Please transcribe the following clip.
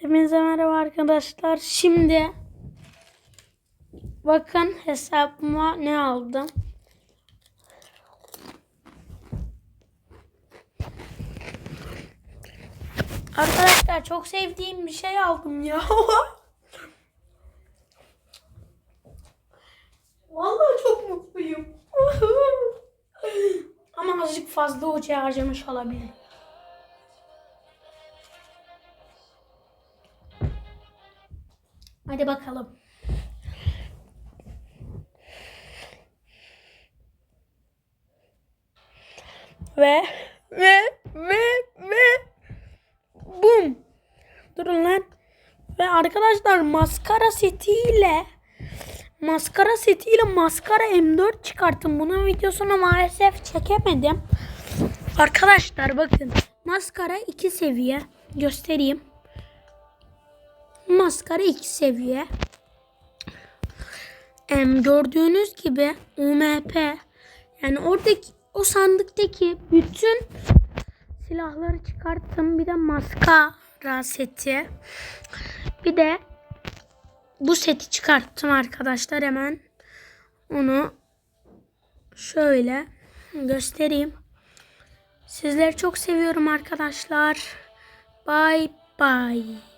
Hepinize merhaba arkadaşlar. Şimdi bakın hesabıma ne aldım. Arkadaşlar çok sevdiğim bir şey aldım ya. Vallahi çok mutluyum. Ama azıcık fazla ucu harcamış olabilirim. Hadi bakalım. Ve ve ve ve bum. Durun lan. Ve arkadaşlar maskara setiyle maskara setiyle maskara M4 çıkarttım. Bunun videosunu maalesef çekemedim. Arkadaşlar bakın. Maskara 2 seviye. Göstereyim. Maskara 2 seviye. Em, gördüğünüz gibi UMP yani oradaki o sandıktaki bütün silahları çıkarttım. Bir de maskara seti. Bir de bu seti çıkarttım arkadaşlar hemen. Onu şöyle göstereyim. Sizleri çok seviyorum arkadaşlar. Bye bye.